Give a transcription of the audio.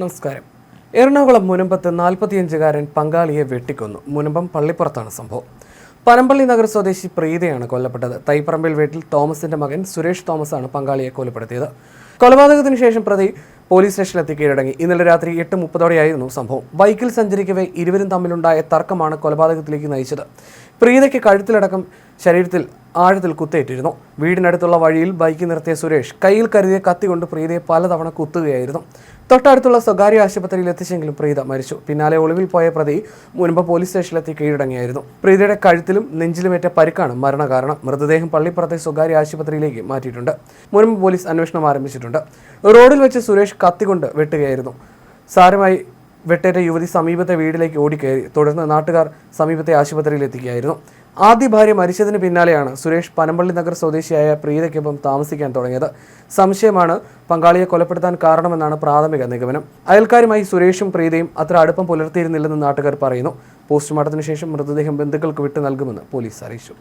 നമസ്കാരം. എറണാകുളം മുനമ്പത്ത് നാൽപ്പത്തിയഞ്ചുകാരൻ പങ്കാളിയെ വെട്ടിക്കൊന്നു. മുനമ്പം പള്ളിപ്പുറത്താണ് സംഭവം. പനമ്പള്ളി നഗർ സ്വദേശി പ്രീതയാണ് കൊല്ലപ്പെട്ടത്. തൈപ്പറമ്പിൽ വീട്ടിൽ തോമസിന്റെ മകൻ സുരേഷ് തോമസാണ് പങ്കാളിയെ കൊലപ്പെടുത്തിയത്. കൊലപാതകത്തിന് ശേഷം പ്രതി പോലീസ് സ്റ്റേഷനിലെത്തി കീഴടങ്ങി. ഇന്നലെ രാത്രി എട്ട് മുപ്പതോടെയായിരുന്നു സംഭവം. ബൈക്കിൽ സഞ്ചരിക്കവേ ഇരുവരും തമ്മിലുണ്ടായ തർക്കമാണ് കൊലപാതകത്തിലേക്ക് നയിച്ചത്. പ്രീതയ്ക്ക് കഴുത്തിലടക്കം ശരീരത്തിൽ ആഴത്തിൽ കുത്തേറ്റിരുന്നു. വീടിനടുത്തുള്ള വഴിയിൽ ബൈക്ക് നിർത്തിയ സുരേഷ് കയ്യിൽ കരുതിയ കത്തി കൊണ്ട് പ്രീതയെ പലതവണ കുത്തുകയായിരുന്നു. തൊട്ടടുത്തുള്ള സ്വകാര്യ ആശുപത്രിയിൽ എത്തിച്ചെങ്കിലും പ്രീത മരിച്ചു. പിന്നാലെ ഒളിവിൽ പോയ പ്രതി മുൻപ് പോലീസ് സ്റ്റേഷനിലെത്തി കീഴടങ്ങിയായിരുന്നു. പ്രീതയുടെ കഴുത്തിലും നെഞ്ചിലുമേറ്റ പരിക്കാണ് മരണകാരണം. മൃതദേഹം പള്ളിപ്പുറത്തെ സ്വകാര്യ ആശുപത്രിയിലേക്ക് മാറ്റിയിട്ടുണ്ട്. മുൻപ് പോലീസ് അന്വേഷണം ആരംഭിച്ചിട്ടുണ്ട്. റോഡിൽ വെച്ച് സുരേഷ് കത്തികൊണ്ട് വെട്ടുകയായിരുന്നു. സാരമായി വെട്ടേറ്റ യുവതി സമീപത്തെ വീട്ടിലേക്ക് ഓടിക്കയറി. തുടർന്ന് നാട്ടുകാർ സമീപത്തെ ആശുപത്രിയിൽ എത്തിക്കുകയായിരുന്നു. ആദ്യ ഭാര്യ മരിച്ചതിന് പിന്നാലെയാണ് സുരേഷ് പനമ്പള്ളി നഗർ സ്വദേശിയായ പ്രീതയ്ക്കൊപ്പം താമസിക്കാൻ തുടങ്ങിയത്. സംശയമാണ് പങ്കാളിയെ കൊലപ്പെടുത്താൻ കാരണമെന്നാണ് പ്രാഥമിക നിഗമനം. അയൽക്കാരുമായി സുരേഷും പ്രീതയും അത്ര അടുപ്പം പുലർത്തിയിരുന്നില്ലെന്ന് നാട്ടുകാർ പറയുന്നു. പോസ്റ്റ്മോർട്ടത്തിന് ശേഷം മൃതദേഹം ബന്ധുക്കൾക്ക് വിട്ടു നൽകുമെന്ന് പോലീസ് അറിയിച്ചു.